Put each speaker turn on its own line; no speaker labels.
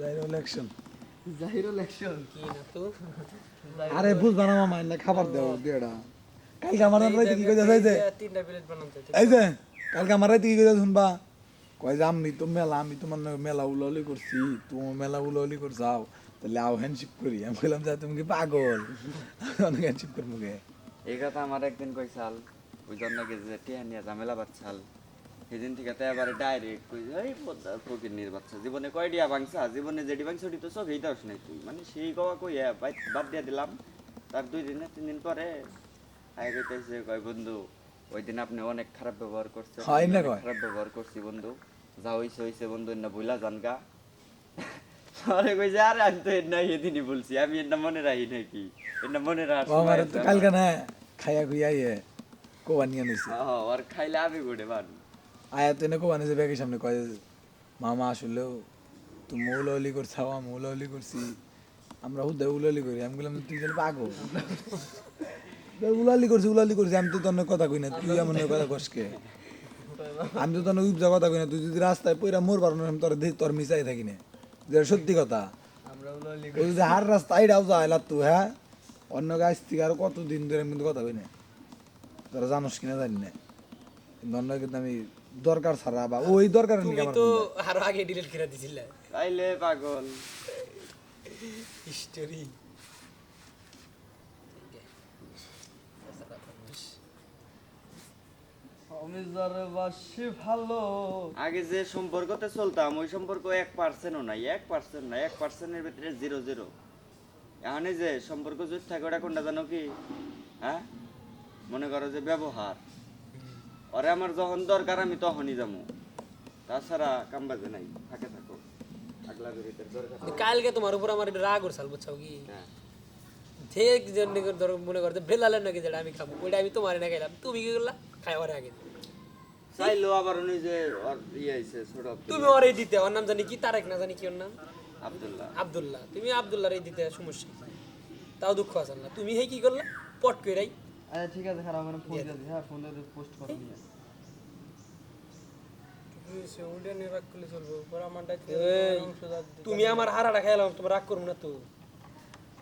জাহির election.
Zahirul action
কি না তো?
আরে বুঝবা না মামা না খাবার দেও দিয়েডা কালকে আমার রাইতে কি কইতে চাইছে
তিনটা প্লেট বানাতে
এই যে কালকে আমার রাইতে কি কইতে শুনবা? কয় যে আমি তো মেলা আমি তোমার মেলা উলাউলি করছি তুমি মেলা উলাউলি করছাও তাহলে আও হ্যান্ডশিপ করি। আমি বললাম যে তুমি কি পাগল? অনেক হ্যান্ডশিপ করব
এই কথা আমার একদিন কইছাল ওই জন্য কি যে টিয়া নিয়ে ঝামেলা বাচ্চাল সেদিন থেকে তো এবারে ডাইরেক্ট কই এই পদ্মা ফকির নির বাচ্চা জীবনে কয় ডিয়া ভাঙছা? জীবনে যেডি ভাঙছ ওটি তো চোখেই দাস নাই তুই মানে সেই কওয়া কই বাদ দিয়ে দিলাম। তার দুই দিন তিন দিন পরে আয় কইতেছে কয় বন্ধু ওই দিন আপনি অনেক খারাপ ব্যবহার করছেন।
হয় না কয়?
খারাপ ব্যবহার করছি বন্ধু। যা হইছে হইছে বন্ধু না ভুলা জান গা। আরে কই যে আরে আমি তো এর নাই এদিনই বলছি আমি এর না মনে রাখি নাকি এর না মনে রাখার
ও আমার তো কালকে না খাইয়া খুইয়া ইয়ে কোয়া নিয়ে নিছে।
ও, আর খাইলে আমি গুড়ে বান?
আয়া তো এনে কোয়া নিছে ব্যাগের সামনে কয় মামা আসলেও তুমি উলাউলি করছাও আমি উলাউলি করছি আমরা হুদে উলাউলি করি। আমি বললাম তুই যেন পাগল। উলালি করছি উলালি করছি আমি তো তোর কথা কই না তুই এমন কথা কসকে আমি তো তোর উবজা কথা কই না তুই যদি রাস্তায় পইরা মোর পারো আমি তোর তোর মিশাই থাকি না। যেটা সত্যি কথা।
আমরা উলালি
ওই যে হার রাস্তা আইডাও যা এলা তুই হ্যাঁ? অন্য গাছ থেকে আর কতদিন ধরে আমি কিন্তু কথা কই না। তোরা জানোস কিনা জানি না। কিন্তু অন্য কিন্তু আমি দরকার ছাড়া বা ওই দরকার
তুমি তো? আরও আগে ডিলিট করে দিছিলে।
তাইলে পাগল।
হিস্টোরি
আগে যে সম্পর্কতে চলতাম ওই সম্পর্ক এক পার্সেন্টও নাই এক পার্সেন্ট নাই এক পার্সেন্টের ভিতরে জিরো জিরো এখানে যে সম্পর্ক যদি থাকে ওটা কোনটা জানো কি? হ্যাঁ? মনে করো যে ব্যবহার। ওরে আমার যখন দরকার আমি তখনই যাব। তাছাড়া কাম বাজে নাই থাকে থাকো। আগলা দরকার
কালকে তোমার উপর আমার একটু রাগ করছাল বুঝছাও কি?
হ্যাঁ।
ঠিক জন্য ধরো মনে করতে বেলালের নাকি যেটা আমি খাব ওইটা আমি তোমার না খাইলাম। তুমি কি করলা? খাইবার আগে।
চাইলো আবার উনি যে ওর ইয়ে আইছে ছোট
তুমি ওর এই দিতে ওর নাম জানি কি তারেক না জানি কি ওর নাম?
আব্দুল্লাহ।
আব্দুল্লাহ। তুমি আব্দুল্লাহর এই দিতে সমস্যা তাও দুঃখ আছে না। তুমি হে কি করলা? পট কইরাই।
আচ্ছা ঠিক আছে খারাপ আমার ফোন দিয়ে দিই, হ্যাঁ ফোন দিয়ে পোস্ট করে নিয়ে
এই, তুমি আমার হারাটা খাইলাম তোমার রাগ করব না তো।